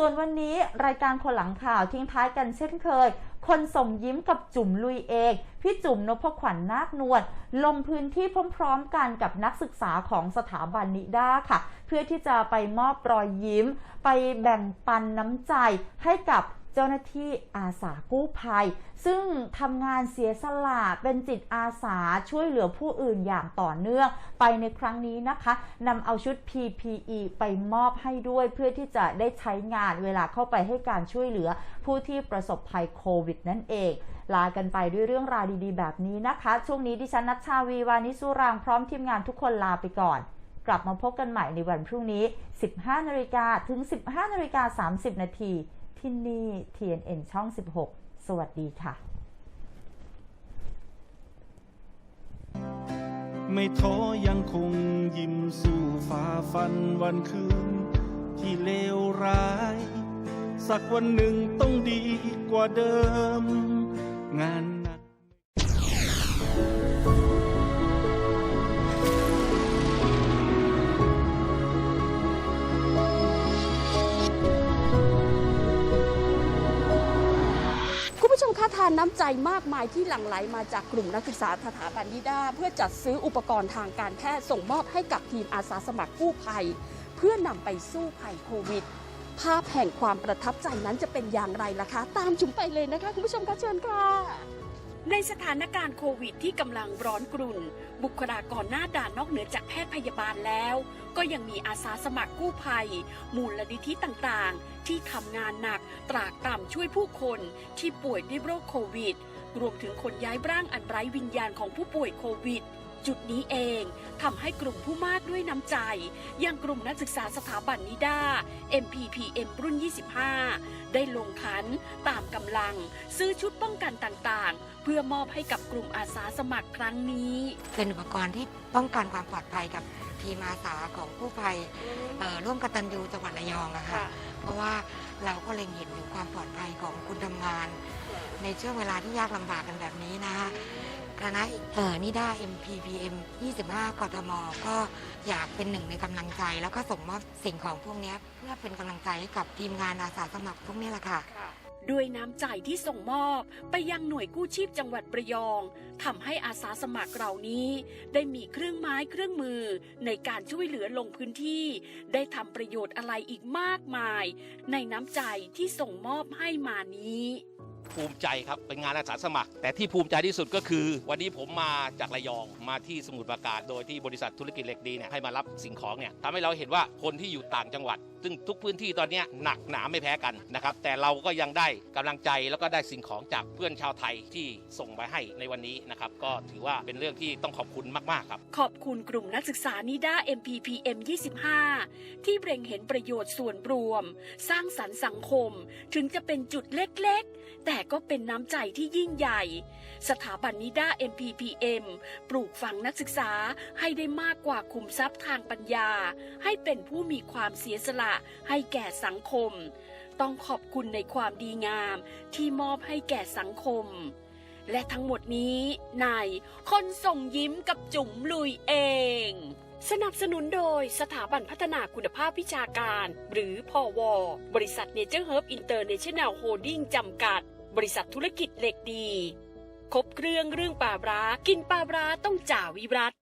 ส่วนวันนี้รายการคนหลังข่าวทิ้งท้ายกันเช่นเคย คนส่งยิ้มกับจุ๋มลุยเองพี่จุ๋มนพขวัญนาคนวลลงพื้นที่พร้อมๆกันกับนักศึกษาของสถาบันนิด้าค่ะ เพื่อที่จะไปมอบรอยยิ้ม ไปแบ่งปันน้ำใจให้กับ จ้าหน้าที่อาสากู้ภัย ซึ่งทำงานเสียสละเป็นจิตอาสาช่วยเหลือผู้อื่นอย่างต่อเนื่อง ไปในครั้งนี้นะคะนำเอาชุด PPE ไปมอบให้ด้วยเพื่อที่จะได้ใช้งานเวลาเข้าไปให้การช่วยเหลือผู้ที่ประสบภัยโควิดนั่นเองลากันไปด้วยเรื่องราวดีๆ แบบนี้นะคะ ช่วงนี้ดิฉันนัชชาวีวานิสุรางพร้อมทีมงานทุกคนลาไปก่อน กลับมาพบกันใหม่ในวันพรุ่งนี้ 15นาฬิกาถึง 15นาฬิกา30นาที ที่นี่ TNN ช่อง 16 สวัสดีค่ะ ไม่ท้อยังคงยิ้มสู้ฝ่าฟันวันคืน ที่เลวร้าย สักวันหนึ่งต้องดีกว่าเดิม งานานน้ำใจมากมายที่หลั่งไหลมาจากกลุ่มนักศึกษาสถาบันนิด้าเพื่อจัดซื้ออุปกรณ์ทางการแพทย์ส่งมอบให้กับทีมอาสาสมัครกู้ภัย เพื่อนำไปสู้ภัยโควิด ภาพแห่งความประทับใจนั้นจะเป็นอย่างไรล่ะคะ ตามจุ๋มไปเลยนะคะ คุณผู้ชมคะเชิญค่ะ ในสถานการณ์โควิดที่กำลังร้อนกรุ่น บุคลากรหน้าด่านนอกเหนือจากแพทย์พยาบาลแล้ว ก็ยังมีอาสาสมัครกู้ภัย มูลนิธิต่างๆ ที่ทำงานหนักตรากตรำช่วยผู้คนที่ป่วยด้วยโรคโควิด รวมถึงคนย้ายร่างอันไร้วิญญาณของผู้ป่วยโควิด จุดนี้เองทำให้กลุ่มผู้มากด้วยน้ำใจ อย่างกลุ่มนักศึกษาสถาบันนิด้า MPPM รุ่น 25 ได้ลงขันตามกำลัง ซื้อชุดป้องกันต่างๆ เพื่อมอบให้กับกลุ่มอาสาสมัครครั้งนี้ เป็นอุปกรณ์ที่ป้องกันความปลอดภัยกับทีมอาสาของผู้ภัยเอ่อร่วมกตัญญูจังหวัดระยองอะค่ะเพราะว่าเราก็เล็งเห็นถึงความปลอดภัยของคุณทำงาน ในช่วงเวลาที่ยากลำบากกันแบบนี้นะคะ คณะเออนิด้า MPPM 25 กทม ก็อยากเป็นหนึ่งในกำลังใจ แล้วก็ส่งมอบสิ่งของพวกนี้เพื่อเป็นกำลังใจให้กับทีมงานอาสาสมัครพวกนี้แหละค่ะด้วยน้ำใจที่ส่งมอบไปยังหน่วยกู้ชีพจังหวัดประยองทำให้อาสาสมัครเหล่านี้ ได้มีเครื่องไม้เครื่องมือ ในการช่วยเหลือลงพื้นที่ ได้ทำประโยชน์อะไรอีกมากมาย ในน้ำใจที่ส่งมอบให้มานี้ ภูมิใจครับเป็นงานอาสาสมัคร แต่ที่ภูมิใจที่สุดก็คือ วันนี้ผมมาจากระยองมาที่สมุทรปราการโดยที่บริษัทธุรกิจเหล็กดีเนี่ยให้มารับสิ่งของเนี่ยทำให้เราเห็นว่าคนที่อยู่ต่างจังหวัด ซึ่งทุกพื้นที่ตอนนี้หนักหนาไม่แพ้กันนะครับแต่เราก็ยังได้กำลังใจแล้วก็ได้สิ่งของจากเพื่อนชาวไทยที่ส่งไปให้ในวันนี้นะครับก็ถือว่าเป็นเรื่องที่ต้องขอบคุณมากๆครับขอบคุณกลุ่มนักศึกษานิด้า MPPM 25 ที่เร่งเห็นประโยชน์ส่วนรวม สร้างสรรค์สังคม ถึงจะเป็นจุดเล็กๆ แต่ก็เป็นน้ำใจที่ยิ่งใหญ่ สถาบันนิด้า MPPM ปลูกฝังนักศึกษาให้ได้มากกว่าคุมทรัพย์ทางปัญญา ให้เป็นผู้มีความเสียสละให้แก่สังคม ต้องขอบคุณในความดีงามที่มอบให้แก่สังคม และทั้งหมดนี้ในคนส่งยิ้มกับจุ๋มลุยเองสนับสนุนโดยสถาบันพัฒนาคุณภาพวิชาการ หรือพอวบริษัทเนเจอร์เฮิร์บอินเตอร์เนชั่นแนลโฮดดิ้งจำกัด บริษัทธุรกิจเหล็กดี ครบเครื่องเรื่องปลาร้ากินปลาร้าต้องจ่าวิรัต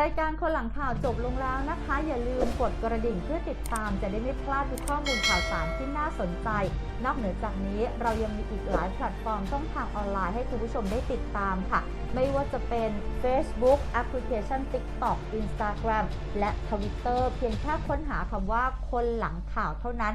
รายการคนหลังข่าวจบลงแล้วนะคะ อย่าลืมกดกระดิ่งเพื่อติดตามจะได้ไม่พลาดทุกข้อมูลข่าวสารที่น่าสนใจ นอกเหนือจากนี้เรายังมีอีกหลายแพลตฟอร์มช่องทางออนไลน์ให้คุณผู้ชมได้ติดตามค่ะ ไม่ว่าจะเป็น Facebook แอปพลิเคชัน TikTok Instagram และ Twitter เพียงแค่ค้นหาคำว่าคนหลังข่าวเท่านั้น